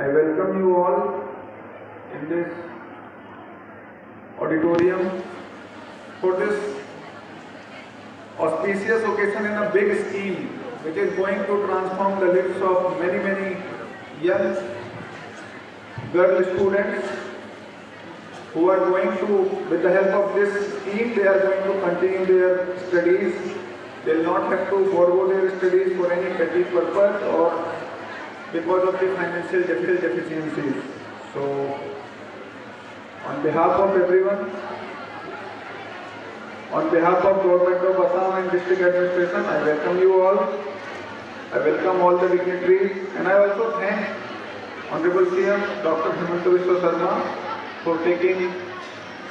I welcome you all in this auditorium for this auspicious occasion in a big scheme which is going to transform the lives of many, many young girl students who are going to, with the help of this scheme, they are going to continue their studies. They will not have to forego their studies for any petty purpose or because of the financial deficiencies. So, on behalf of everyone, on behalf of Government of Assam and District Administration, I welcome you all. I welcome all the dignitaries and I also thank Honorable CM Dr. Himanta Vishwa Sharma for taking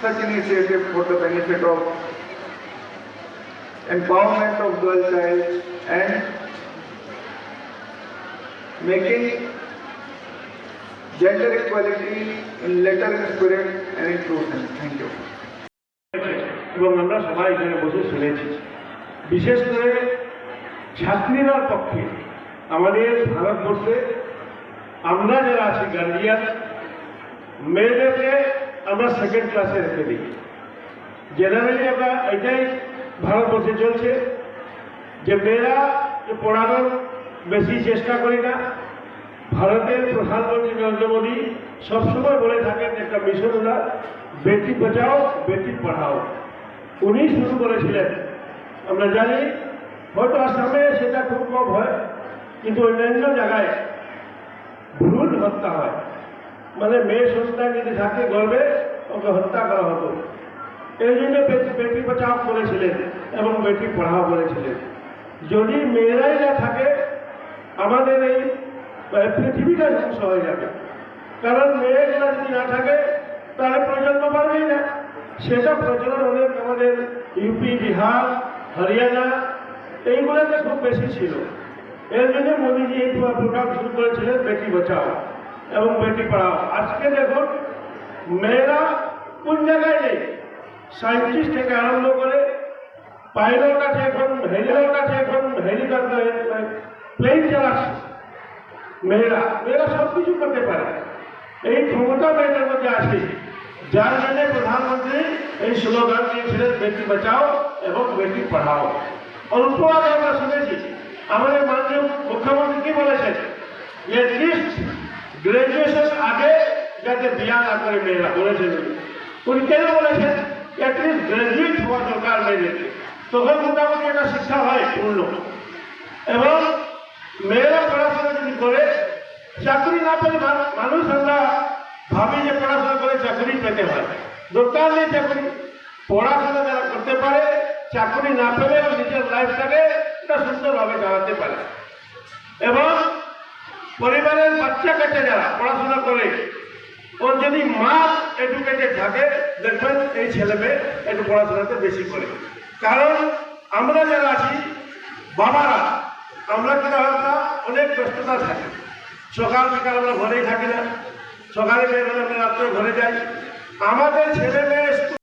such initiative for the benefit of empowerment of girl child and making gender equality in letter spirit and in truth. Thank you. এবং আমরা সবাই এখানে বসে শুনেছি বিশেষ করে ছাত্রীরার পক্ষে আমাদের ভারতবর্ষে আমরা যারা আছি গার্জিয়ান মেয়েদেরকে আমরা সেকেন্ড ক্লাসে রেখে দিই জেনারেলি আমরা এটাই ভারতবর্ষে চলছে যে মেয়েরা পড়ানোর বেশি চেষ্টা করি না। ভারতের প্রধানমন্ত্রী নরেন্দ্র মোদী সবসময় বলে থাকেন একটা মিশন ওনার, বেটি বাঁচাও, বেটি পড়াও। উনি শুরু করেছিলেন আমরা জানি হয়তো আসামে সেটা খুব কম হয়, কিন্তু অন্যান্য জায়গায় ভ্রূণ হত্যা হয়। মানে মেয়ে সন্তান যদি থাকে গর্বে, ওকে হত্যা করা হতো। এই জন্য বেটি বেটি বাঁচাও করেছিলেন এবং বেটি পড়াও করেছিলেন যদি মেয়েরাই না থাকে আমাদের এই পৃথিবীটা ধ্বংস হয়ে যাবে। কারণ মেয়েরা যদি না থাকে, তাহলে প্রজন্ম পারবেই না। সেটা প্রচলন অনেক আমাদের ইউপি বিহার, হরিয়ানা, এইগুলোতে খুব বেশি ছিল। এর জন্য মোদীজি এই প্রোগ্রাম শুরু করেছিলেন, বেটি বাঁচাও এবং বেটি পড়াও। আজকে দেখুন, মেয়েরা কোন জায়গায় নেই? সায়েন্টিস্ট থেকে আরম্ভ করে পাইলট আছে এখন, হেলিকপ্টার আছে এখন, হেলিকপ্টার প্লেন চালাচ্ছে মেয়েরা মেয়েরা সব কিছু করতে পারে। এই ক্ষমতা মেয়েদের মধ্যে আছে। যার জন্য প্রধানমন্ত্রী এই স্লোগান দিয়েছিলেন, বেটি বাঁচাও এবং বেটি পড়াও। অল্প আগে আমরা শুনেছি, আমাদের মাননীয় মুখ্যমন্ত্রী কি বলেছেন? যে লিস্ট গ্রাজুয়েশন আগে যাতে বিয়া না করে মেয়েরা, বলেছেন উনি। কেন বলেছেন? অ্যাটলিস্ট গ্রাজুয়েট হওয়া দরকার মেয়েদেরকে। তখন মোটামুটি একটা শিক্ষা হয় পূর্ণ এবং মেয়েরা পড়াশোনা যদি করে চাকরি না পেলে মা- মানুষ আমরা ভাবি যে পড়াশোনা করে চাকরি পেতে হয়। দরকার নেই চাকরি। পড়াশোনা যারা করতে পারে, চাকরি না পেলে নিজের লাইফটাকে একটা সুন্দরভাবে চালাতে পারে। এবং পরিবারের বাচ্চা কাচ্চা যারা পড়াশোনা করে, ওর যদি মা এডুকেটেড থাকে, দেখবেন এই ছেলে মেয়ে একটু পড়াশোনাতে বেশি করে। কারণ আমরা যারা আছি, বাবারা, আমরা কিনা অনেক ব্যস্ততা থাকি। সকাল বিকাল আমরা ঘরেই থাকি না। সকালে বের হলে আমি রাত্রে ঘরে যাই। আমাদের ছেলে মেয়ে